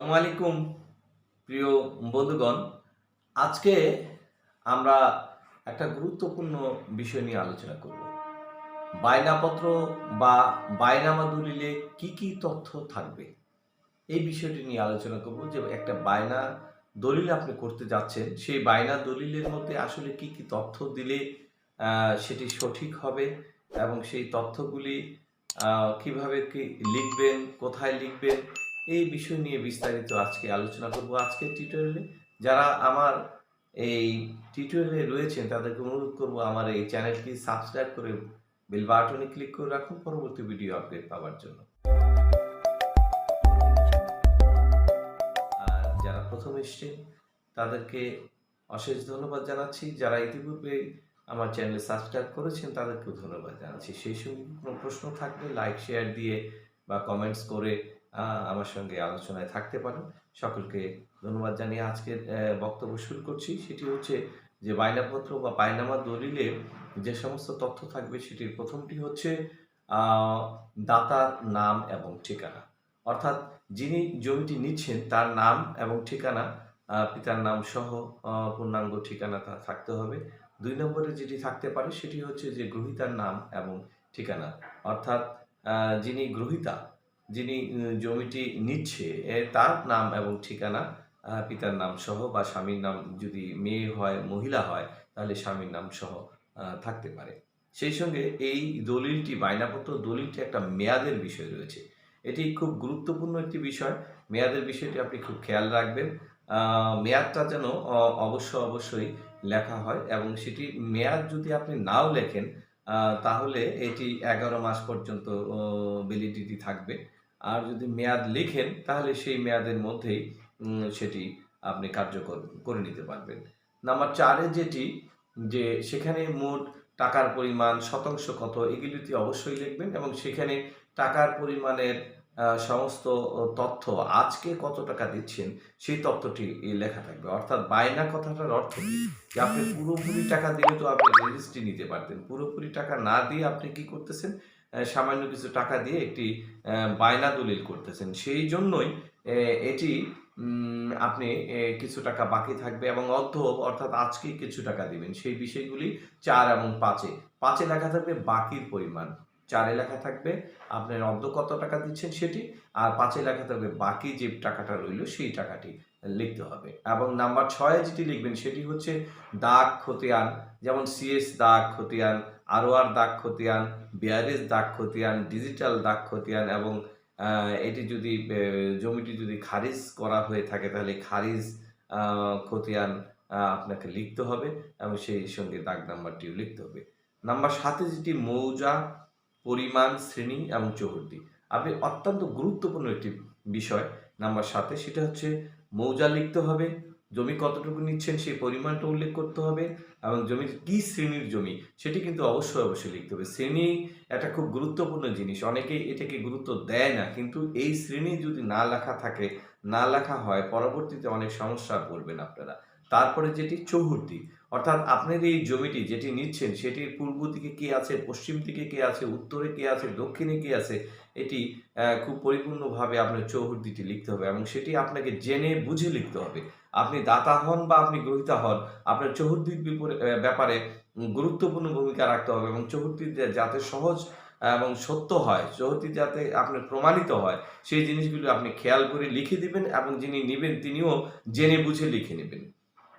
আলাইকুম প্রিয় বন্ধুগণ। আজকে আমরা একটা গুরুত্বপূর্ণ বিষয় নিয়ে আলোচনা করব। বায়নাপত্র বা বায়নামা দলিলে কি কি তথ্য থাকবে? এই বিষয়টি নিয়ে আলোচনা করব যে একটা বায়না দলিল আপনি করতে যাচ্ছেন, সেই বায়না দলিলের মধ্যে আসলে কি কি তথ্য দিলে সেটি সঠিক হবে এবং সেই তথ্যগুলি কীভাবে কি লিখবেন, কোথায় লিখবেন এই বিষয় নিয়ে বিস্তারিত আজকে আলোচনা করব আজকের টিউটোরিয়ালে যারা আমার এই টিউটোরিয়ালে রয়েছেন, তাদেরকে অনুরোধ করব আমার এই চ্যানেলটি সাবস্ক্রাইব করে বেল বাটনে ক্লিক করে রাখুন পরবর্তী ভিডিও আপডেট পাওয়ার জন্য। আর যারা প্রথম এসছেন, তাদেরকে অশেষ ধন্যবাদ জানাচ্ছি। যারা ইতিপূর্বে আমার চ্যানেলে সাবস্ক্রাইব করেছেন, তাদেরকেও ধন্যবাদ জানাচ্ছি। সেই সঙ্গে কোনো প্রশ্ন থাকলে লাইক শেয়ার দিয়ে বা কমেন্টস করে আমার সঙ্গে আলোচনায় থাকতে পারেন। সকলকে ধন্যবাদ জানিয়ে আজকের বক্তব্য শুরু করছি। সেটি হচ্ছে যে বায়নাপত্র বা বায়নামা দলিলে যে সমস্ত তথ্য থাকবে, সেটির প্রথমটি হচ্ছে দাতার নাম এবং ঠিকানা। অর্থাৎ যিনি জমিটি নিচ্ছেন, তার নাম এবং ঠিকানা পিতার নাম সহ পূর্ণাঙ্গ ঠিকানা থাকতে হবে। দুই নম্বরে যেটি থাকতে পারে, সেটি হচ্ছে যে গ্রহীতার নাম এবং ঠিকানা। অর্থাৎ যিনি গ্রহীতা যিনি জমিটি নিচ্ছে তার নাম এবং ঠিকানা পিতার নাম সহ বা স্বামীর নাম যদি মেয়ে হয়, মহিলা হয়, তাহলে স্বামীর নাম সহ থাকতে পারে। সেই সঙ্গে এই দলিলটি, বায়নাপত্র দলিলটি একটা মেয়াদের বিষয় রয়েছে। এটি খুব গুরুত্বপূর্ণ একটি বিষয়। মেয়াদের বিষয়টি আপনি খুব খেয়াল রাখবেন। মেয়াদটা যেন অবশ্য অবশ্যই লেখা হয় এবং সেটি মেয়াদ যদি আপনি নাও লেখেন তাহলে এটি এগারো মাস পর্যন্ত ভ্যালিডিটি থাকবে। আর যদি মেয়াদ লিখেন, তাহলে সেই মেয়াদের মধ্যেই সেটি আপনি কার্যকর করে নিতে পারবেন। নাম্বার চারে যেটি, যে সেখানে মোট টাকার পরিমাণ শতাংশ কত, এগুলিতে অবশ্যই লিখবেন এবং সেখানে টাকার পরিমাণের সমস্ত তথ্য আজকে কত টাকা দিচ্ছেন, সেই তথ্যটি লেখা থাকবে। অর্থাৎ বায়না কথাটার অর্থ কি? যে আপনি পুরোপুরি টাকা দিলে তো আপনি রেজিস্ট্রি নিতে পারতেন। পুরোপুরি টাকা না দিয়ে আপনি কি করতেছেন? সামান্য কিছু টাকা দিয়ে একটি বায়না দলিল করতেছেন। সেই জন্যই এটি আপনি কিছু টাকা বাকি থাকবে এবং অর্ধ অর্থাৎ আজকে কিছু টাকা দিবেন। সেই বিষয়গুলি চার এবং পাঁচে। পাঁচে লেখা থাকবে বাকির পরিমাণ। চারে লেখা থাকবে আপনার অর্ধ কত টাকা দিচ্ছেন সেটি, আর পাঁচে লেখা থাকবে বাকি যে টাকাটা রইল সেই টাকাটি। লিখতে হবে। এবং নাম্বার ছয়ে যেটি লিখবেন সেটি হচ্ছে দাগ খতিয়ান, যেমন সিএস দাগ খতিয়ান আরওআর দাগ খতিয়ান বিআরএস দাগ খতিয়ান ডিজিটাল দাগ খতিয়ান এবং এটি যদি জমিটি যদি খারিজ করা হয়ে থাকে তাহলে খারিজ খতিয়ান আপনাকে লিখতে হবে এবং সেই সঙ্গে দাগ নাম্বারটিও লিখতে হবে। নাম্বার সাথে যেটি মৌজা, পরিমাণ, শ্রেণি এবং চৌহদ্দি। আপনি অত্যন্ত গুরুত্বপূর্ণ একটি বিষয় নাম্বার সাথে সেটা হচ্ছে মৌজা লিখতে হবে, জমি কতটুকু নিচ্ছেন সেই পরিমাণটা উল্লেখ করতে হবে এবং জমির কি শ্রেণির জমি সেটি কিন্তু অবশ্যই অবশ্যই লিখতে হবে। শ্রেণি একটা খুব গুরুত্বপূর্ণ জিনিস, অনেকে এটাকে গুরুত্ব দেয় না কিন্তু এই শ্রেণি যদি না লেখা থাকে, না লেখা হয়, পরবর্তীতে অনেক সমস্যা পড়বেন আপনারা। তারপরে যেটি চৌহদ্দি অর্থাৎ আপনার এই জমিটি যেটি নিচ্ছেন, সেটির পূর্ব দিকে কে আছে, পশ্চিম দিকে কে আছে, উত্তরে কে আছে, দক্ষিণে কে আছে, এটি খুব পরিপূর্ণভাবে আপনার চৌহদ্দিটি লিখতে হবে এবং সেটি আপনাকে জেনে বুঝে লিখতে হবে। আপনি দাতা হন বা আপনি গ্রহিতা হন, আপনার চৌহদ্দির ব্যাপারে গুরুত্বপূর্ণ ভূমিকা রাখতে হবে এবং চৌহদ্দি যাতে সহজ এবং সত্য হয় চৌহদ্দি যাতে আপনার প্রমাণিত হয়, সেই জিনিসগুলো আপনি খেয়াল করে লিখে দিবেন এবং যিনি নেবেন তিনিও জেনে বুঝে লিখে নেবেন।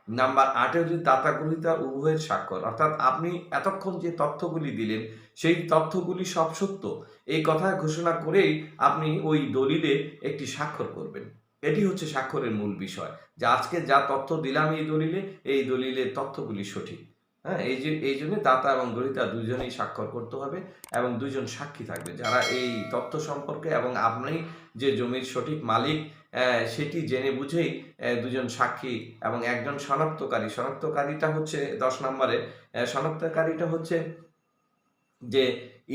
নাম্বার আটে হচ্ছে দাতা গ্রহিতা উভয়ের স্বাক্ষর। অর্থাৎ আপনি এতক্ষণ যে তথ্যগুলি দিলেন, সেই তথ্যগুলি সব সত্য। এই কথা ঘোষণা করেই আপনি ওই দলিলে একটি স্বাক্ষর করবেন। এটি হচ্ছে স্বাক্ষরের মূল বিষয়। যে আজকে যা তথ্য দিলাম এই দলিলে, এই দলিলের তথ্যগুলি সঠিক। হ্যাঁ এই যে, এই জন্য দাতা এবং গ্রহিতা দুজনেই স্বাক্ষর করতে হবে এবং দুজন সাক্ষী থাকবে। যারা এই তথ্য সম্পর্কে এবং আপনি যে জমির সঠিক মালিক সেটি জেনে বুঝেই দুজন সাক্ষী এবং একজন শনাক্তকারী। শনাক্তকারীটা হচ্ছে দশ নম্বরে। শনাক্তকারীটা হচ্ছে যে,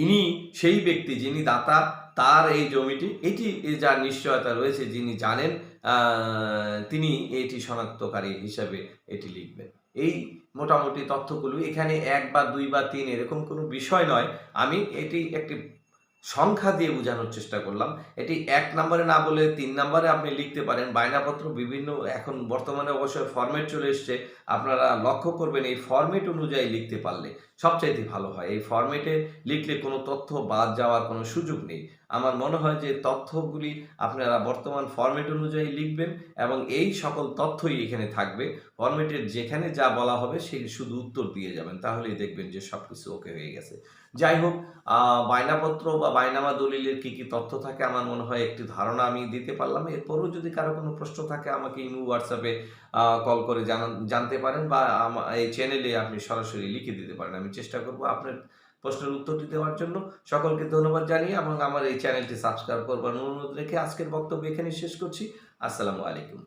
ইনি সেই ব্যক্তি যিনি দাতা, তার এই জমিটি, এটি যার নিশ্চয়তা রয়েছে যিনি জানেন তিনি এটি শনাক্তকারী হিসাবে এটি লিখবেন। এই মোটামুটি তথ্যগুলো এখানে এক বা দুই বা তিন এরকম কোনো বিষয় নয়। আমি এটি একটি সংখ্যা দিয়ে বোঝানোর চেষ্টা করলাম। এটি এক নম্বরে না বলে তিন নম্বরে আপনি লিখতে পারেন। বায়নাপত্র বিভিন্ন এখন বর্তমানে অবশ্যই ফর্মেট চলে এসছে। আপনারা লক্ষ্য করবেন এই ফর্মেট অনুযায়ী লিখতে পারলে সবচাইতে ভালো হয়। এই ফর্মেটে লিখলে কোনো তথ্য বাদ যাওয়ার কোনো সুযোগ নেই। আমার মনে হয় যে তথ্যগুলি আপনারা বর্তমান ফরম্যাট অনুযায়ী লিখবেন এবং এই সকল তথ্যই এখানে থাকবে। ফরম্যাটের যেখানে যা বলা হবে সেই শুধু উত্তর দিয়ে যাবেন, তাহলেই দেখবেন যে সব কিছু ওকে হয়ে গেছে। যাই হোক বায়নাপত্র বা বায়নামা দলিলের কি কি তথ্য থাকে আমার মনে হয় একটি ধারণা আমি দিতে পারলাম। এরপরও যদি কারও কোনো প্রশ্ন থাকে আমাকে ইমো, হোয়াটসঅ্যাপে কল করে জানান, জানতে পারেন বা এই চ্যানেলে আপনি সরাসরি লিখে দিতে পারেন। আমি চেষ্টা করব আপনার প্রশ্নের উত্তরটি দেওয়ার জন্য সকলকে ধন্যবাদ জানিয়ে এবং আমার এই চ্যানেলটি সাবস্ক্রাইব করবার অনুরোধ রেখে আজকের বক্তব্য এখানে শেষ করছি। আসসালামু আলাইকুম।